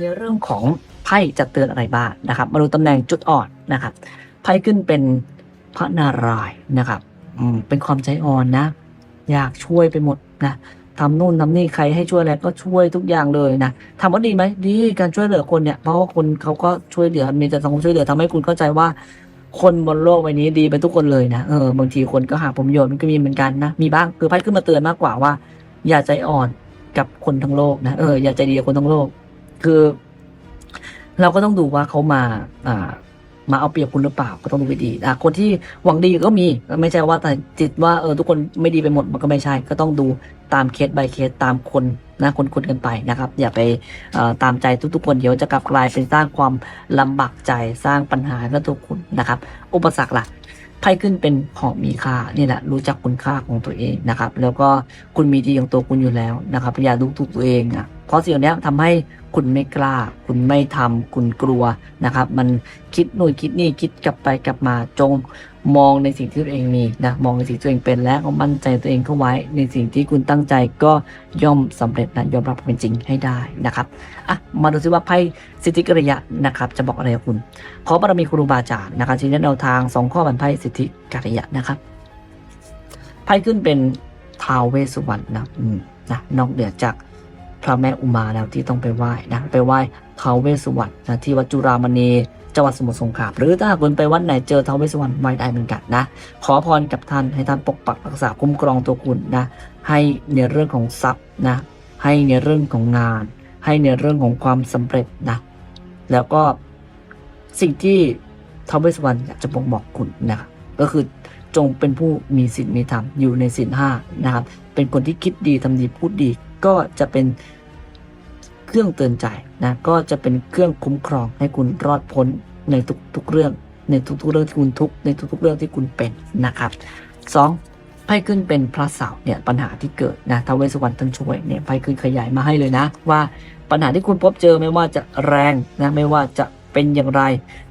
ในเรื่องของไพ่จะเตือนอะไรบ้างนะครับ มาดูตำแหน่งจุดอ่อนนะครับ ไพ่ขึ้นเป็นพระนารายณ์นะครับอืมเป็นความใจอ่อนนะ อยากช่วยไปหมดนะทำนู่นทำนี่ใครให้ช่วยอะไรก็ช่วยทุกอย่างเลยนะถามว่าดีไหมดีการช่วยเหลือคนเนี่ยเพราะว่าคนเขาก็ช่วยเหลือมีแต่สังคมช่วยเหลือทำให้คุณเข้าใจว่า คนบนโลกใบนี้ดีไปทุกคนเลยนะเออบางทีคนก็หาผลประโยชน์มันก็มีเหมือนกันนะมีบ้างคือไพ่ขึ้นมาเตือนมากกว่าว่า อย่าใจอ่อนกับคนทั้งโลกนะเอออย่าใจดีกับคนทั้งโลก คือ เราก็ต้องดูว่าเขามา อ่า มาเอาเปรียบคุณหรือเปล่าก็ต้องดูให้ดีอะคนที่หวังดีก็มีไม่ใช่ว่าแต่จิตว่าเออทุกคนไม่ดีไปหมดมันก็ไม่ใช่ ก็ต้องดูตามเคส by เคสตามคนนะคนคนกันไปนะครับ อย่าไปตามใจทุกๆคนเดี๋ยวจะกลับกลายเป็นสร้างความลำบากใจสร้างปัญหากับตัวคุณนะครับ อุปสรรคล่ะไพ่ขึ้นเป็นของมีค่านี่แหละรู้จักคุณค่าของตัวเองนะครับ แล้วก็คุณมีดีของตัวคุณอยู่แล้วนะครับอย่าดูถูกตัวเองอะเพราะสิ่งเหล่านี้ทำให้คุณไม่กล้า คุณไม่ทำคุณกลัวนะครับ มันคิดนู่นคิดนี่คิดกลับไปกลับมาจงมองในสิ่งที่ตัวเองมีนะมองในสิ่งที่ตัวเองเป็นและก็มั่นใจตัวเองเข้าไว้ ในสิ่งที่คุณตั้งใจก็ย่อมสำเร็จนะยอมรับความเป็นจริงให้ได้นะครับอะมาดูซิว่าไพ่สิทธิกริยะนะครับ จะบอกอะไรกับคุณ ขอบารมีครูบาอาจารย์นะครับชี้แนะแนวทางสองข้อบันไพ่สิทธิกริยะนะครับไพ่ขึ้นเป็นท้าวเวสสุวรรณนะอืมนะนอกเหนือจาก พระแม่อุมาแล้วที่ต้องไปไหว้นะไปไหว้เทาวเวสสุวรรณนะที่วัดจุรามณีจังหวัดสมุทรสงครามหรือถ้าคุณไปวัดไหนเจอเทาวเวสสุวรรณไหว้ได้เหมือนกันนะขอพรกับท่านให้ท่านปกปักรักษาคุ้มครองตัวคุณนะให้ในเรื่องของทรัพย์นะให้ในเรื่องของงาน ให้ในเรื่องของความสำเร็จนะแล้วก็สิ่งที่เทาวเวสสุวรรณอยากจะบอกบอกคุณนะก็คือจงเป็นผู้มีศีลมีธรรมอยู่ในศีลห้านะครับเป็นคนที่คิดดีทำดีพูดดี ก็จะเป็นเครื่องเตือนใจนะก็จะเป็นเครื่องคุ้มครองให้คุณรอดพ้นในทุกๆเรื่อง ในทุกๆเรื่องที่คุณทุกในทุกๆเรื่องที่คุณเป็นนะครับสองไพ่ขึ้นเป็นพระเสาร์เนี่ยปัญหาที่เกิดนะท้าวเวสสุวรรณท่านช่วยเนี่ยไพ่ขึ้นขยายมาให้เลยนะ ว่าปัญหาที่คุณพบเจอไม่ว่าจะแรงนะไม่ว่าจะเป็นอย่างไร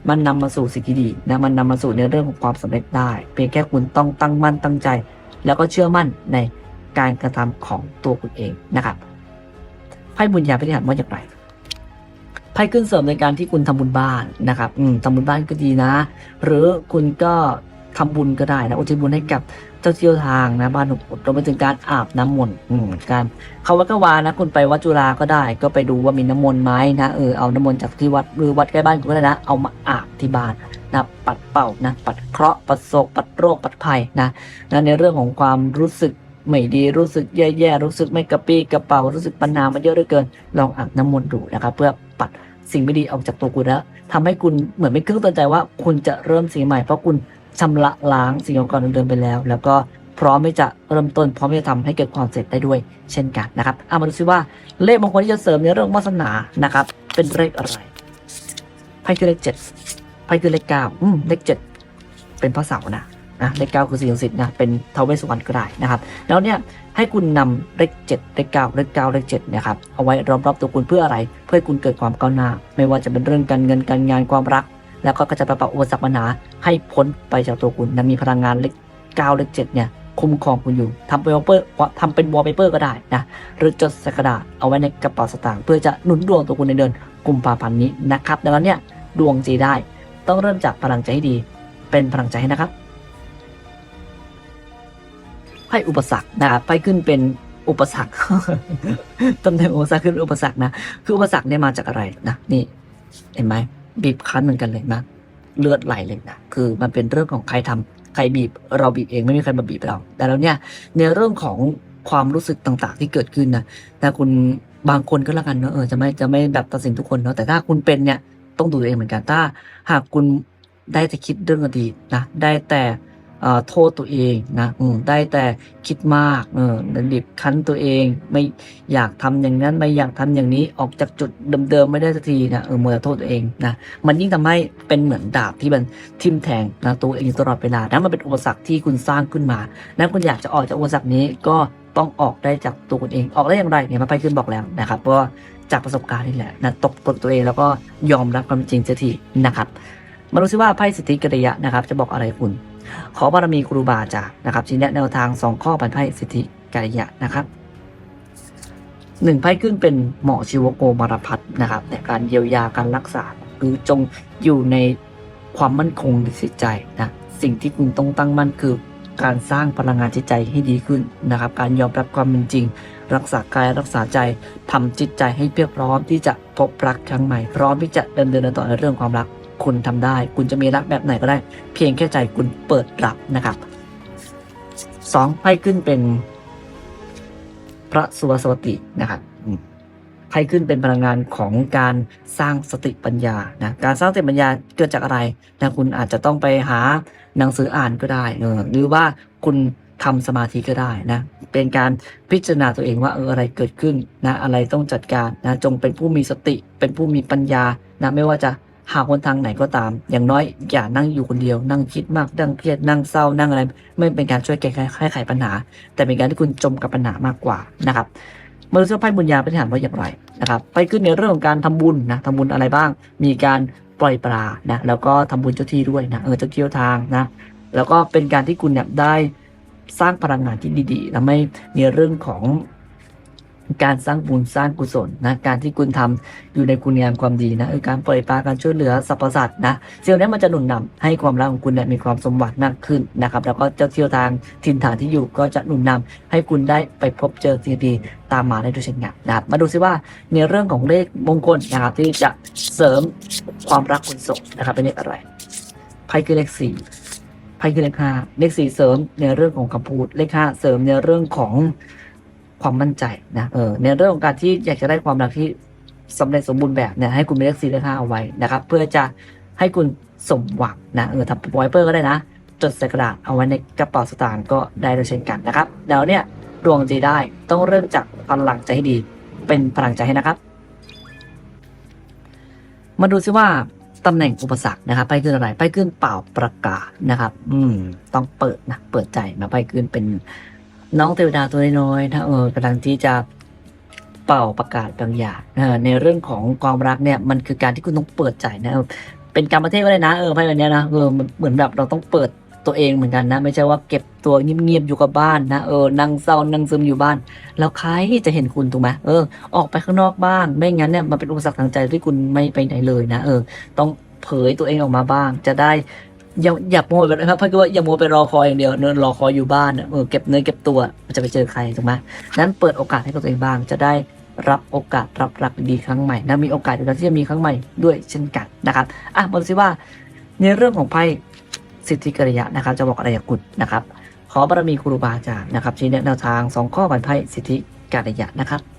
มันนำมาสู่สิ่งที่ดีนะมันนำมาสู่ในเรื่องของความสำเร็จได้ เพียงแค่คุณต้องตั้งมั่นตั้งใจ แล้วก็เชื่อมั่นใน การกระทำของตัวคุณเองนะครับไพ่บุญญาพิธีหารว่าอย่างไรไพ่ขึ้นเสริมในการที่คุณทำบุญบ้านนะครับ อืมทำบุญบ้านก็ดีนะ หรือคุณก็ทำบุญก็ได้นะอุทิศบุญให้กับเจ้าเที่เจ้าทางนะบ้านของคุณรวมไปถึงการอาบน้ำมนต์อืมการเขาวัดก็วานะ คุณไปวัดจุฬาก็ได้ ก็ไปดูว่ามีน้ำมนต์ไหมนะเออเอาน้ำมนต์จากที่วัดหรือวัดใกล้บ้านคุณก็ได้นะเอามาอาบที่บ้านนะปัดเป่านะปัดเคราะห์ปัดโศกปัดโรคปัดภัยนะนะในเรื่องของความรู้สึก ไม่ดีรู้สึกแย่ๆรู้สึกไม่กระปี้กระเป๋ารู้สึกปัญหามันเยอะเหลือเกิน ลองอาบน้ำมนต์ดูนะครับเพื่อปัดสิ่งไม่ดีออกจากตัวคุณแล้วทำให้คุณเหมือนเป็นเครื่องตือนใจว่าคุณจะเริ่มสิ่งใหม่เพราะคุณชำระล้างสิ่งเก่าๆเดิมไปแล้ว แล้วก็พร้อมที่จะเริ่มต้นพร้อมที่จะทำให้เกิดความสร็จได้ด้วย เช่นกันนะครับเอามาดูซิว่าเลขมงคลที่จะเสริมในเรื่องวาสนานะครับ เป็นเลขอะไรไพ่คือเลขเจ็ดไพ่คือเลขเก้าอืมเลขเจ็ดเป็นพระเสาร์นะ นะเลขเก้าคือสิ่งศักดิ์สิทธิ์นะเป็นทาวเวสุวรรณก็ได้นะครับ แล้วเนี่ยให้คุณนำเลขเจ็ดเลขเก้าเลขเก้าเลขเจ็ดเนี่ยครับเอาไว้รอบรอบตัวคุณเพื่ออะไร เพื่อให้คุณเกิดความก้าวหน้า ไม่ว่าจะเป็นเรื่องการเงินการงานความรัก แล้วก็จะไปปรับอุปสรรคปัญหาให้พ้นไปจากตัวคุณนะมีพลังงานเลขเก้าเลขเจ็ดเนี่ยคุ้มครองคุณอยู่ทำเป็นวอลเปอร์ทำเป็นวอลเปเปอร์ก็ได้นะหรือจดสกระดาษเอาไว้ในกระเป๋าสตางค์เพื่อจะหนุนดวงตัวคุณในเดือนกุมภาพันธ์นี้นะครับดังนั้นเนี่ยดวงจีได้ ต้องเริ่มจากพลังใจให้ดี เป็นพลังใจให้นะครับ พ่อุปสรรคนะครับไพ่ขึ้นเป็นอุปสรรคตำแหน่งอุปสรรคขึ้นอุปสรรคนะคืออุปสรรคเนี่ยมาจากอะไรนะนี่เห็นไหมบีบคั้นเหมือนกันเลยนะเลือดไหลเลยนะคือมันเป็นเรื่องของใครทำใครบีบ เราบีบเองไม่มีใครมาบีบเรา แต่แล้วเนี่ยในเรื่องของความรู้สึกต่างๆ ที่เกิดขึ้นนะถ้าคุณบางคนก็แล้วกันเนอะเออจะไม่จะไม่แบบตัดสินทุกคนเนอะแต่ถ้าคุณเป็นเนี่ยต้องดูตัวเองเหมือนกันถ้า หากคุณได้แต่คิดเรื่องอดีตนะได้แต่ โทษตัวเองนะได้แต่คิดมากเออบีบคั้นตัวเอง ไม่อยากทำอย่างนั้นไม่อยากทำอย่างนี้ออกจากจุดเดิมๆไม่ได้สักทีนะเออมัวแต่โทษตัวเองนะมันยิ่งทำให้เป็นเหมือนดาบที่มันทิ่มแทงนะตัวเองตลอดเวลานะมันเป็นอุปสรรคที่คุณสร้างขึ้นมานะคุณอยากจะออกจากอุปสรรคนี้ก็ต้องออกได้จากตัวคุณเอง ออกได้อย่างไรเนี่ยมาไปขึ้นบอกแล้วนะครับเพราะว่าจากประสบการณ์นี่แหละนะตกตกตัวเองแล้วก็ยอมรับความจริงเสียทีนะครับ มาดูซิว่าไพ่สิทธิกริยะนะครับจะบอกอะไรคุณ ขอบารมีครูบาอาจารย์นะครับชี้แนะแนวทางสองข้อปันไพ่สิทธิกริยะนะครับหนึ่งไพ่ขึ้นเป็นหมอชีวโกมารพัฒนะครับในการเยียวยาการรักษาคือจงอยู่ในความมั่นคงในจิตใจนะสิ่งที่คุณต้องตั้งมั่นคือการสร้างพลังงานจิตใจให้ดีขึ้นนะครับ การยอมรับความเป็นจริง รักษากายรักษาใจทำจิตใจให้เพียบพร้อมที่จะพบรักครั้งใหม่ พร้อมที่จะเดินเดินต่อในเรื่องความรัก คุณทำได้ คุณจะมีรักแบบไหนก็ได้ เพียงแค่ใจคุณเปิดรับนะครับสองไพ่ขึ้นเป็น พระสุวสวตินะครับไพ่ขึ้นเป็นพลังงานของการสร้างสติปัญญานะการสร้างสติปัญญาเกิดจากอะไรนะคุณอาจจะต้องไปหาหนังสืออ่านก็ได้เออหรือว่าคุณทำสมาธิก็ได้นะ เป็นการพิจารณาตัวเองว่าเอออะไรเกิดขึ้นนะ อะไรต้องจัดการนะ จงเป็นผู้มีสติ เป็นผู้มีปัญญานะ ไม่ว่าจะ หาคนทางไหนก็ตาม อย่างน้อยอย่านั่งอยู่คนเดียว นั่งคิดมาก นั่งเครียด นั่งเศร้า นั่งอะไร ไม่เป็นการช่วยแก้ไขไขปัญหา แต่เป็นการที่คุณจมกับปัญหามากกว่านะครับมื่อเสื้อไพ่บุญญาเป็นฐานว่าอย่างไรนะครับ ไปขึ้นในเรื่องของการทำบุญนะทำบุญอะไรบ้าง มีการปล่อยปลานะ แล้วก็ทำบุญเจ้าที่ด้วยนะ เออ เจ้าที่เจ้าทางนะ แล้วก็เป็นการที่คุณเนี่ยได้สร้างพลังงานที่ดีๆ และไม่ในเรื่องของ การสร้างบุญสร้างกุศลนะการที่คุณทำอยู่ในคุณงามความดีนะเออการปล่อยปลาการช่วยเหลือสรรพสัตว์นะสิ่งนี้มันจะหนุนนำให้ความรักของคุณเนี่ยมีความสมหวังมากขึ้นนะครับ แล้วก็เจ้าเที่ยวทางถิ่นฐานที่อยู่ก็จะหนุนนำให้คุณได้ไปพบเจอสิ่งดีตามมาได้ด้วยเช่นกันนะครับมาดูซิว่าในเรื่องของเลขมงคลนะครับที่จะเสริมความรักคุณส่งนะครับเป็นเลขอะไรไพ่คือเลขสี่ไพ่คือเลขห้าเลขสี่เสริมในเรื่องของคำพูดเลขห้าเสริมในเรื่องของ ความมั่นใจนะเออในเรื่องของการที่อยากจะได้ความรักที่สำเร็จสมบูรณ์แบบเนี่ยให้คุณมีเลขสี่เลขห้าเอาไว้นะครับ เพื่อจะให้คุณสมหวังนะเออทำไวเปอร์ก็ได้นะ จดใส่กระดาษเอาไว้ในกระเป๋าสตางค์ก็ได้ด้วยเช่นกันนะครับ แล้วเนี่ยดวงดีได้ต้องเริ่มจากพลังใจให้ดี เป็นพลังใจให้นะครับ มาดูซิว่าตำแหน่งอุปสรรคนะครับไปขึ้นอะไรไปขึ้นเปล่าประกาศนะครับ อืม ต้องเปิดนะเปิดใจมาไปขึ้นเป็น น้องเทวดาตัวน้อยๆนะเออกำลังที่จะเป่าประกาศบางอย่างในเรื่องของความรักเนี่ยมันคือการที่คุณต้องเปิดใจนะเป็นการประเทศก็ได้นะเออไพ่แบบนี้นะเออเหมือนแบบเราต้องเปิดตัวเองเหมือนกันนะ ไม่ใช่ว่าเก็บตัวเงียบๆอยู่กับบ้านนะเออนั่งเศร้านั่งซึมอยู่บ้าน แล้วใครจะเห็นคุณถูกไหมเออออกไปข้างนอกบ้าง ไม่งั้นเนี่ยมันเป็นอุปสรรคทางใจที่คุณไม่ไปไหนเลยนะเออต้องเผยตัวเองออกมาบ้าง จะได้ อย่าอย่าโมยแบบนะครับเพราะว่าอย่าโมวไปรอคอยอย่างเดียวเนินรอคอยอยู่บ้านน่ะเออเก็บเนื้อเก็บตัวมันจะไปเจอใครถูกไหมนั้นเปิดโอกาสให้กับตัวเองบ้าง จะได้รับโอกาสรับรักดีครั้งใหม่และมีโอกาสในการที่จะมีครั้งใหม่ด้วยเช่นกันนะครับอะมาดูซิว่าในเรื่องของไพ่สิทธิกริยะนะครับ จะบอกอะไรกับคุณนะครับ ขอบารมีครูบาอาจารย์นะครับชี้แนะแนวทางสองข้อผ่านไพ่สิทธิกริยะนะครับ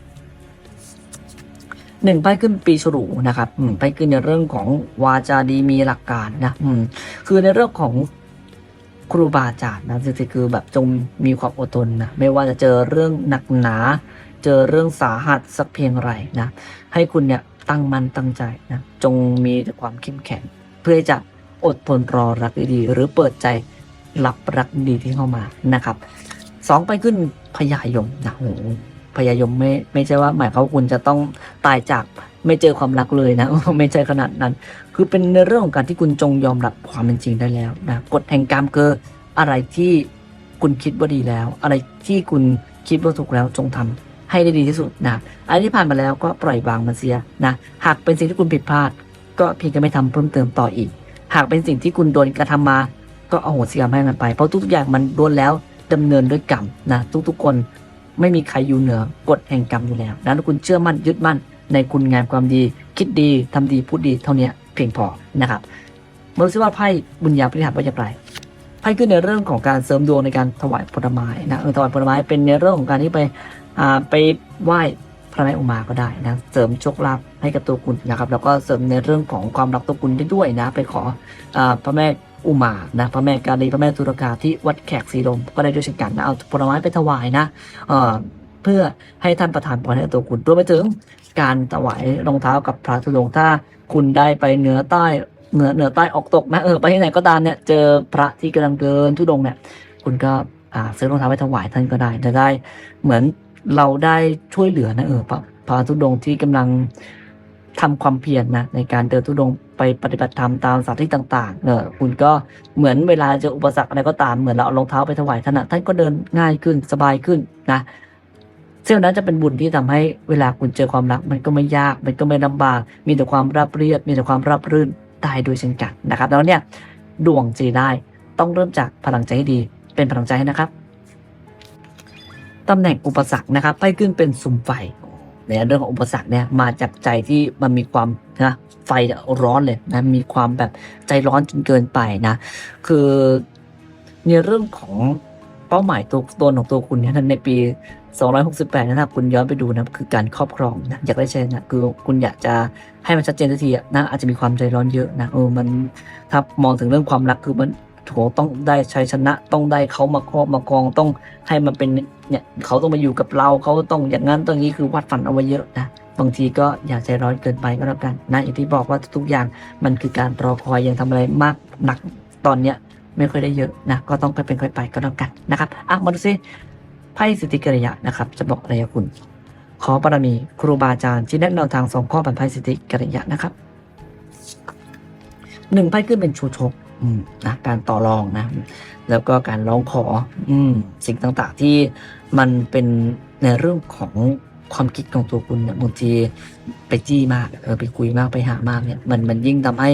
หนึ่งไพ่ขึ้นปีฉลูนะครับอืมไพ่ขึ้นในเรื่องของวาจาดีมีหลักการนะอืมคือในเรื่องของครูบาอาจารย์นะจริงๆคือแบบจงมีความอดทนนะไม่ว่าจะเจอเรื่องหนักหนา เจอเรื่องสาหัสสักเพียงไรนะให้คุณเนี่ยตั้งมันตั้งใจนะจงมีแต่ความเข้มแข็ง เพื่อจะอดทนรอรักดีๆหรือเปิดใจรับรักดีที่เข้ามานะครับสองไปขึ้นพยายมนะโห พยายมไม่ไม่ใช่ว่า หมายเขาคุณจะต้องตายจากไม่เจอความรักเลยนะ ไม่ใช่ขนาดนั้น คือเป็นในเรื่องของการที่คุณจงยอมรับความเป็นจริงได้แล้วนะกฎแห่งกรรมคืออะไรที่คุณคิดว่าดีแล้ว อะไรที่คุณคิดว่าถูกแล้วจงทำให้ได้ดีที่สุดนะอะไรที่ผ่านมาแล้วก็ปล่อยวางมันเสียนะหากเป็นสิ่งที่คุณผิดพลาด ก็เพียงแค่ไม่ทำเพิ่มเติมต่ออีก หากเป็นสิ่งที่คุณโดนกระทำมา ก็เอาโหสิกรรมให้มันไปเพราะทุกๆอย่างมันโดนแล้วดำเนินด้วยกรรมนะทุกๆคน ไม่มีใครอยู่เหนือกฎแห่งกรรมอยู่แล้วนะถ้าคุณเชื่อมั่นยึดมั่นในคุณงามความดี คิดดีทำดีพูดดีเท่านี้เพียงพอนะครับมาดูซิว่าไพ่บุญญาปริหารว่าอย่างไรไพ่ขึ้นในเรื่องของการเสริมดวงในการถวายผลไม้นะเออถวายผลไม้เป็นในเรื่องของการที่ไปอ่าไปไหว้พระแม่อุมาก็ได้นะเสริมโชคลาภให้กับตัวคุณนะครับแล้วก็เสริมในเรื่องของความรักตัวคุณได้ด้วยนะ ไปขออ่าพระแม่ อุมานะพระแม่กาลีพระแม่ตุรกาที่วัดแขกสีลมก็ได้ด้วยเช่นกันนะเอาผลไม้ไปถวายนะเอ่อเพื่อให้ท่านประทานพรให้ตัวคุณรวมไปถึงการถวายรองเท้ากับพระธุดงค์ถ้าคุณได้ไปเหนือใต้เหนือเหนือใต้ออกตกนะเออไปที่ไหนก็ตามเนี่ยเจอพระที่กำลังเดินธุดงค์เนี่ยคุณก็ซื้อรองเท้าไปถวายท่านก็ได้จะได้เหมือนเราได้ช่วยเหลือนะเออพระพระธุดงค์ที่กำลังทำความเพียรนะในการเดินธุดงค์ ไปปฏิบัติธรรมตามสถานที่ต่างๆเออคุณก็เหมือนเวลาเจออุปสรรคอะไรก็ตามเหมือนเราเอารองเท้าไปถวายท่านท่านก็เดินง่ายขึ้นสบายขึ้นนะเซี่ยวนั้นจะเป็นบุญที่ทำให้เวลาคุณเจอความรัก มันก็ไม่ยาก มันก็ไม่ลำบาก มีแต่ความราบเรียบ มีแต่ความราบรื่นได้ด้วยเช่นกันนะครับแล้วเนี่ยดวงจีได้ต้องเริ่มจากพลังใจให้ดี เป็นพลังใจให้นะครับตำแหน่งอุปสรรคนะครับไพ่ขึ้นเป็นซุมไฟในเรื่องของอุปสรรคเนี่ยมาจากใจที่มันมีความนะ ไฟร้อนเลยนะมีความแบบใจร้อนจนเกินไปนะ คือในเรื่องของเป้าหมายตัวตนของตัวคุณเนี่ยในปี 268นะครับคุณย้อนไปดูนะคือการครอบครองนะอยากได้ใช่นะคือคุณอยากจะให้มันชัดเจนสักทีนะอาจจะมีความใจร้อนเยอะนะเออมันถ้ามองถึงเรื่องความรักคือมันโถต้องได้ชัยชนะต้องได้เขามาครอบมาครองต้องให้มันเป็นเนี่ยเขาต้องมาอยู่กับเราเขาต้องอย่างนั้นตรงนี้คือวาดฝันเอาไว้เยอะนะ บางทีก็อย่าใจร้อนเกินไปก็แล้วกันนะอย่างที่บอกว่าทุกอย่างมันคือการรอคอยยังทำอะไรมากหนักตอนเนี้ยไม่ค่อยได้เยอะนะก็ต้องค่อยเป็นค่อยไปก็แล้วกันนะครับอะมาดูซิไพ่สิทธิกริยะนะครับ จะบอกอะไรคุณ ขอบารมีครูบาอาจารย์ชี้แนะแนวทางสองข้อบรรพายสิทธิกริยะนะครับหนึ่งไพ่ขึ้นเป็นชูชกนะการต่อรองนะ แล้วก็การร้องขอ อืสิ่งต่างๆที่มันเป็นในเรื่องของ ความคิดของตัวคุณเนี่ยบางทีไปจี้มากเออไปคุยมากไปหามากเนี่ยมันมันยิ่งทำให้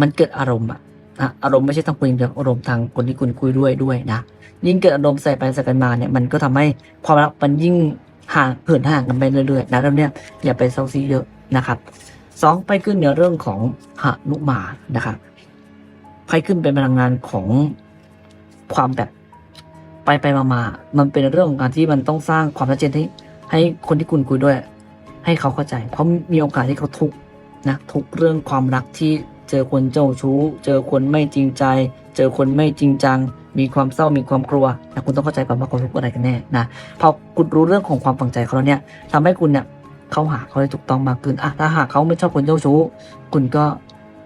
มันเกิดอารมณ์อะนะอารมณ์ไม่ใช่ทางคุณองเดียวอารมณ์ทางคนที่คุณคุยด้วยด้วยนะยิ่งเกิดอารมณ์ใส่ไปใส่กันมาเนี่ยมันก็ทำให้ความรักมันยิ่งห่างเหินห่างกันไปเรื่อยๆนะแล้วเนี่ยอย่าไปเศร้าซีเยอะนะครับสองไปขึ้นในเรื่องของหนุมานะครับไปขึ้นเป็นพลังงานของความแบบไปไปมามามันเป็นเรื่องของการที่มันต้องสร้างความชัดเจนให้ ให้คนที่คุณคุยด้วย ให้เขาเข้าใจ เพราะมีโอกาสที่เขาทุกข์นะทุกเรื่องความรักที่เจอคนเจ้าชู้ เจอคนไม่จริงใจ เจอคนไม่จริงจัง มีความเศร้ามีความกลัวนะคุณต้องเข้าใจก่อนว่าเขาทุกข์อะไรกันแน่นะพอคุณรู้เรื่องของความฝังใจเขาแล้วเนี่ยทำให้คุณเนี่ยเข้าหาเขาได้ถูกต้องมากขึ้นอะถ้าหากเขาไม่ชอบคนเจ้าชู้ คุณก็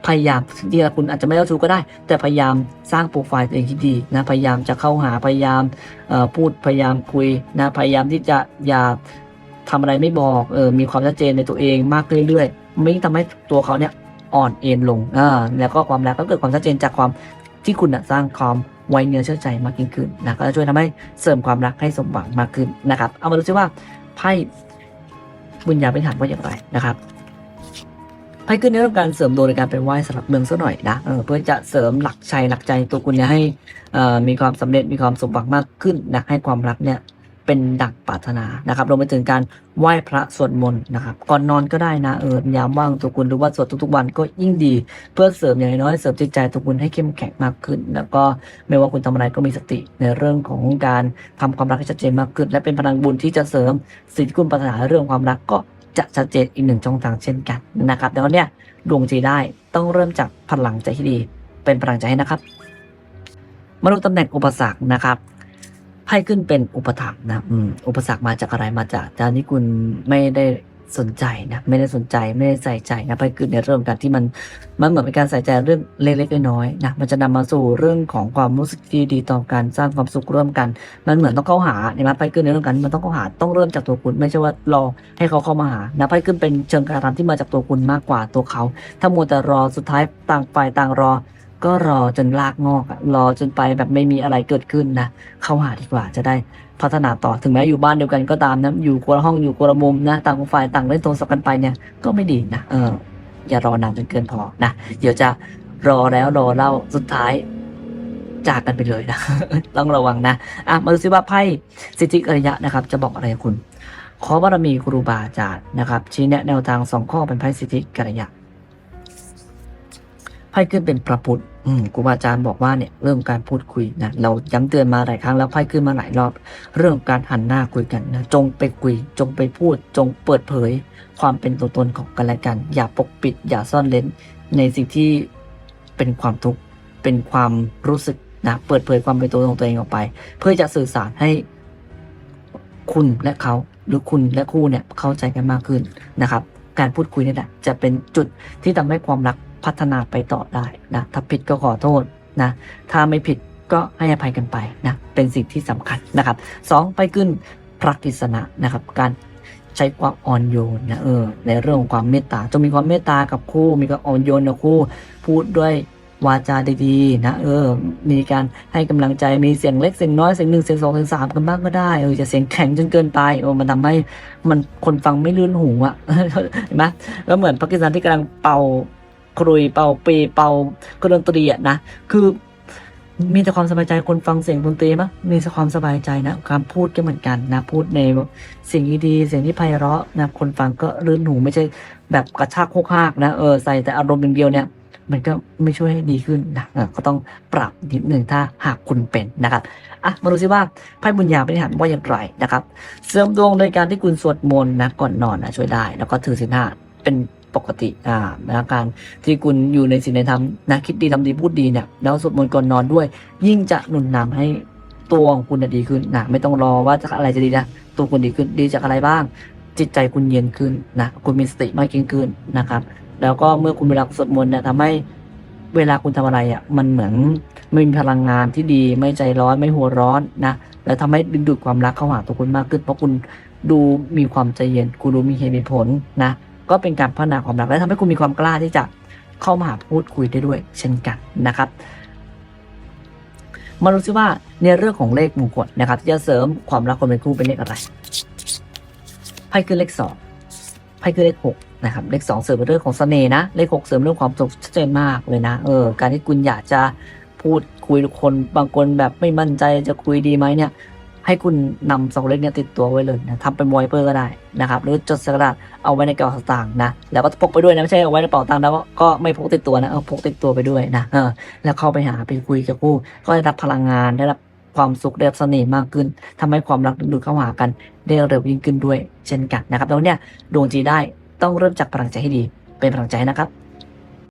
พยายามที่คุณอาจจะไม่เจ้าชู้ก็ได้ แต่พยายามสร้างโปรไฟล์ตัวเองที่ดีนะพยายามจะเข้าหาพยายามพูดพยายามคุยนะพยายามที่จะอย่าทำอะไรไม่บอกเออมีความชัดเจนในตัวเองมากเรื่อยๆไม่ทำให้ตัวเขาเนี่ยอ่อนเอ็นลงอ่าแล้วก็ความรักก็เกิดความชัดเจนจากความที่คุณนะสร้างความไว้เนื้อเชื่อใจมากยิ่งขึ้นนะก็จะช่วยทำให้เสริมความรักให้สมหวังมากขึ้นนะครับ เอามาดูซิว่าไพ่บุญญาเป็นฐานว่าอย่างไรนะครับ ไพ่ขึ้นในเรื่องการเสริมดวงในการไปไหว้สลับเมืองสักหน่อยนะเออเพื่อจะเสริมหลักชัยหลักใจตัวคุณเนี่ยให้มีความสำเร็จมีความสมหวังมากขึ้นนะให้ความรักเนี่ยเป็นดักปรารถนานะครับรวมไปถึงการไหว้พระสวดมนต์นะครับ ก่อนนอนก็ได้นะเออยามว่างตัวคุณหรือว่าสวดทุกๆ วันก็ยิ่งดี เพื่อเสริมอย่างน้อยเสริมจิตใจตัวคุณให้เข้มแข็งมากขึ้น แล้วก็ไม่ว่าคุณทำอะไรก็มีสติในเรื่องของการทำความรักให้ชัดเจนมากขึ้น และเป็นพลังบุญที่จะเสริมสิ่งที่คุณปรารถนาเรื่องความรักก็ จะชัดเจนอีกหนึ่งช่องทางเช่นกันนะครับแล้วเนี่ยดวงใจได้ต้องเริ่มจากพลังใจที่ดี เป็นพลังใจให้นะครับมาดูตำแหน่งอุปสรรคนะครับไพ่ขึ้นเป็นอุปถัมภ์นะอุปสรรคมาจากอะไรมาจากจานี่คุณไม่ได้ สนใจนะไม่ได้สนใจไม่ได้ใส่ใจนะไพ่ขึ้นในเรื่องการที่มันมันเหมือนเป็นการใส่ใจเรื่องเล็กๆน้อยๆนะมันจะนำมาสู่เรื่องของความรู้สึกที่ดีต่อการสร้างความสุขร่วมกัน มันเหมือนต้องเข้าหาในมาไพ่ขึ้นในเรื่องการมันต้องเข้าหาต้องเริ่มจากตัวคุณ ไม่ใช่ว่ารอให้เขาเข้ามาหานะไพ่ขึ้นเป็นเชิงการทำที่มาจากตัวคุณมากกว่าตัวเขา ถ้ามัวแต่รอสุดท้ายต่างฝ่ายต่างรอ ก็รอจนลากงอกอะรอจนไปแบบไม่มีอะไรเกิดขึ้นนะเข้าหาดีกว่าจะได้พัฒนาต่อถึงแม้อยู่บ้านเดียวกันก็ตามนะอยู่คนละห้องอยู่คนละมุมนะต่างฝ่ายต่างเล่นโทรศัพท์กันไปเนี่ยก็ไม่ดีนะเอออย่ารอนานจนเกินพอนะเดี๋ยวจะรอแล้วรอเล่าสุดท้ายจากกันไปเลยนะต้องระวังนะอะมาดูซิว่าไพ่สิทธิกริยะนะครับ จะบอกอะไรคุณ ขอบารมีครูบาอาจารย์นะครับ ชี้แนะแนวทางสองข้อเป็นไพ่สิทธิกริยะไพ่ขึ้นเป็นพระพุทธ อืมครูบาอาจารย์บอกว่าเนี่ยเริ่มการพูดคุยนะเราย้ำเตือนมาหลายครั้งแล้วไพ่ขึ้นมาหลายรอบ เรื่องการหันหน้าคุยกันนะจงไปคุย จงไปพูด จงเปิดเผย ความเป็นตัวตนของกันและกัน อย่าปกปิด อย่าซ่อนเล้น ในสิ่งที่เป็นความทุกข์เป็นความรู้สึกนะเปิดเผยความเป็นตัวตนของตัวเองออกไป เพื่อจะสื่อสารให้คุณและเขาหรือคุณและคู่เนี่ยเข้าใจกันมากขึ้นนะครับ การพูดคุยนี่แหละจะเป็นจุดที่ทำให้ความรัก พัฒนาไปต่อได้นะถ้าผิดก็ขอโทษนะถ้าไม่ผิดก็ให้อภัยกันไปนะเป็นสิ่งที่สำคัญนะครับสองไปขึ้นพระกิษณะนะครับการใช้ความอ่อนโยนนะเออในเรื่องของความเมตตาจงมีความเมตตากับคู่ มีความอ่อนโยนกับคู่ พูดด้วยวาจาดีๆนะเออ มีการให้กำลังใจมีเสียงเล็กเสียงน้อยเสียงหนึ่งเสียงสองเสียงสามกันบ้างก็ได้เออจะเสียงแข็งจนเกินไปโอ้มันทำให้มันคนฟังไม่ลื่นหูอะเห็นไหมก็เหมือนปากีสถานที่กำลังเป่า ครุยเป่าปีเป่าเครื่องดนตรีอะนะคือมีแต่ความสบายใจคนฟังเสียงดนตรีมั้ยมีแต่ความสบายใจนะการพูดก็เหมือนกันนะ พูดในเสียงดีๆเสียงที่ไพเราะนะคนฟังก็ลื่นหูไม่ใช่แบบกระชากโคกหากนะเออใส่แต่อารมณ์อย่างเดียวเนี่ย มันก็ไม่ช่วยให้ดีขึ้นนะก็ต้องปรับนิดหนึ่งถ้าหากคุณเป็นนะครับอะมาดูซิว่าไพ่บุญญาบริหารว่าอย่างไรนะครับ เสริมดวงโดยการที่คุณสวดมนต์นะก่อนนอนนะช่วยได้ แล้วก็ถือศีลห้าเป็น ปกติอ่านะการที่คุณอยู่ในศีลในธรรมนะคิดดีทำดีพูดดีเนี่ยแล้วสวดมนต์ก่อนนอนด้วย ยิ่งจะหนุนนำให้ตัวของคุณดีขึ้นนะไม่ต้องรอว่าจะอะไรจะดีนะตัวคุณดีขึ้นดีจากอะไรบ้าง จิตใจคุณเย็นขึ้นนะคุณมีสติมากยิ่งขึ้นนะครับ แล้วก็เมื่อคุณเวลาสวดมนต์เนี่ยทำให้เวลาคุณทำอะไรอะมันเหมือนไม่มีพลังงานที่ดีไม่ใจร้อนไม่หัวร้อนนะแล้วทำให้ดึงดูดความรักเข้าหาตัวคุณมากขึ้น เพราะคุณดูมีความใจเย็นคุณดูมีเหตุมีผลนะ ก็เป็นการพัฒนาความรักและทำให้คุณมีความกล้าที่จะเข้ามาหาพูดคุยได้ด้วย เช่นกันนะครับมาดูซิว่าในเรื่องของเลขมงคลนะครับจะเสริมความรักคนเป็นคู่เป็นเลขอะไรไพ่คือเลขสองไพ่คือเลขหกนะครับเลขสองเสริมเรื่องของเสน่ห์นะเลขหกเสริมเรื่องความสุขชัดเจนมากเลยนะเออการที่คุณอยากจะพูดคุยกับคนบางคนแบบไม่มั่นใจจะคุยดีไหมเนี่ย ให้คุณนำสองเลขเนี้ติดตัวไว้เลยนะทำเป็นวอยเปอร์ก็ได้นะครับ หรือจดสกระดาษเอาไว้ในกระเป๋าสตางค์นะ แล้วก็พกไปด้วยนะ ไม่ใช่เอาไว้ในกระเป๋าตังค์แล้วก็ไม่พกติดตัวนะ เอาพกติดตัวไปด้วยนะ เออ แล้วเข้าไปหาไปคุยกับผู้ก็ได้รับพลังงาน ได้รับความสุขได้รับเสน่ห์มากขึ้นทำให้ความรักดึงดูดเข้าหากัน ได้เร็วยิ่งขึ้นด้วย เช่นกันนะครับแล้วเนี่ยดวงจีได้ต้องเริ่มจากพลังใจให้ดี เป็นพลังใจนะครับ